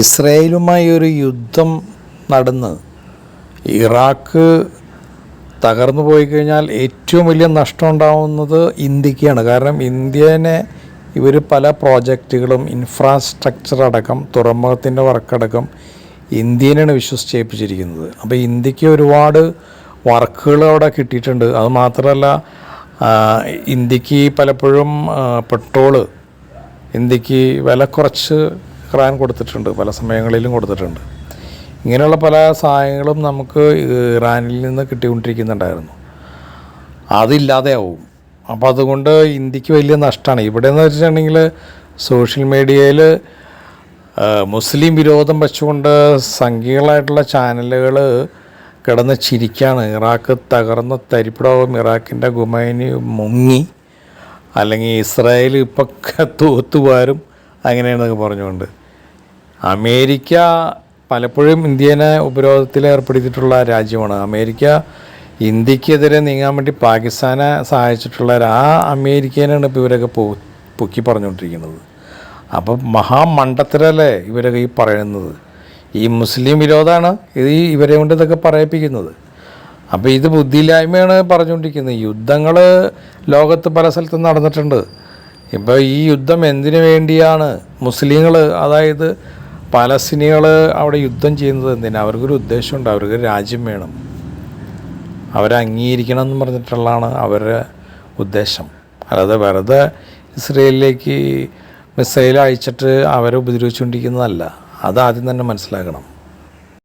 ഇസ്രയേലുമായി ഒരു യുദ്ധം നടന്ന് ഇറാഖ് തകർന്നു പോയി കഴിഞ്ഞാൽ ഏറ്റവും വലിയ നഷ്ടം ഉണ്ടാവുന്നത് ഇന്ത്യക്കാണ്. കാരണം ഇന്ത്യനെ ഇവർ പല പ്രോജക്റ്റുകളും ഇൻഫ്രാസ്ട്രക്ചർ അടക്കം തുറമുഖത്തിന്റെ വർക്കടക്കം ഇന്ത്യനാണ് വിശ്വസിച്ച് ഏൽപ്പിച്ചിരിക്കുന്നത് അപ്പോൾ ഇന്ത്യയ്ക്ക് ഒരുപാട് വർക്കുകൾ അവിടെ കിട്ടിയിട്ടുണ്ട്. അത് മാത്രമല്ല ഇന്ത്യയ്ക്ക് പലപ്പോഴും പെട്രോൾ ഇന്ത്യയ്ക്ക് വില കുറച്ച് ഇറാൻ കൊടുത്തിട്ടുണ്ട് പല സമയങ്ങളിലും കൊടുത്തിട്ടുണ്ട്. ഇങ്ങനെയുള്ള പല സഹായങ്ങളും നമുക്ക് ഇറാനിൽ നിന്ന് കിട്ടിക്കൊണ്ടിരിക്കുന്നുണ്ടായിരുന്നു. അതില്ലാതെയാവും. അപ്പോൾ അതുകൊണ്ട് ഇന്ത്യയ്ക്ക് വലിയ നഷ്ടമാണ്. ഇവിടെ എന്ന് വെച്ചിട്ടുണ്ടെങ്കിൽ സോഷ്യൽ മീഡിയയിൽ മുസ്ലിം വിരോധം വെച്ചുകൊണ്ട് സംഘികളായിട്ടുള്ള ചാനലുകൾ കിടന്ന് ചിരിക്കാണ്. ഇറാഖ് തകർന്ന് തരിപ്പിടാവും ഇറാഖിന്റെ ഗുമൈനി മുങ്ങി. അല്ലെങ്കിൽ ഇസ്രായേൽ ഇപ്പം തൂത്തുവാരും അങ്ങനെയാണെന്നൊക്കെ പറഞ്ഞുകൊണ്ട്. അമേരിക്ക പലപ്പോഴും ഇന്ത്യനെ ഉപരോധത്തിൽ ഏർപ്പെടുത്തിയിട്ടുള്ള രാജ്യമാണ്. അമേരിക്ക ഇന്ത്യക്കെതിരെ നീങ്ങാൻ വേണ്ടി പാകിസ്ഥാനെ സഹായിച്ചിട്ടുള്ള ആ അമേരിക്കനാണ് ഇപ്പോൾ ഇവരൊക്കെ പോ പൊക്കി പറഞ്ഞുകൊണ്ടിരിക്കുന്നത്. അപ്പം മഹാമണ്ഡത്തിലല്ലേ ഇവരൊക്കെ ഈ പറയുന്നത്? ഈ മുസ്ലിം വിരോധമാണ് ഇത് ഈ ഇവരെ കൊണ്ട് ഇതൊക്കെ പറയിപ്പിക്കുന്നത്. അപ്പോൾ ഇത് ബുദ്ധിയില്ലായ്മയാണ് പറഞ്ഞുകൊണ്ടിരിക്കുന്നത്. യുദ്ധങ്ങൾ ലോകത്ത് പല സ്ഥലത്തും നടന്നിട്ടുണ്ട്. ഇപ്പോൾ ഈ യുദ്ധം എന്തിനു വേണ്ടിയാണ്? മുസ്ലിങ്ങൾ അതായത് പലസ്തീനികൾ അവിടെ യുദ്ധം ചെയ്യുന്നത് എന്തിനാ? അവർക്കൊരു ഉദ്ദേശമുണ്ട് അവർക്ക് രാജ്യം വേണം. അവരെ അംഗീകരിക്കണം എന്ന് പറഞ്ഞിട്ടുള്ളതാണ് അവരുടെ ഉദ്ദേശം. അല്ലാതെ വെറുതെ ഇസ്രയേലിലേക്ക് മിസൈൽ അയച്ചിട്ട് അവരെ ഉപദ്രവിച്ചുകൊണ്ടിരിക്കുന്നതല്ല. അത് ആദ്യം തന്നെ മനസ്സിലാക്കണം.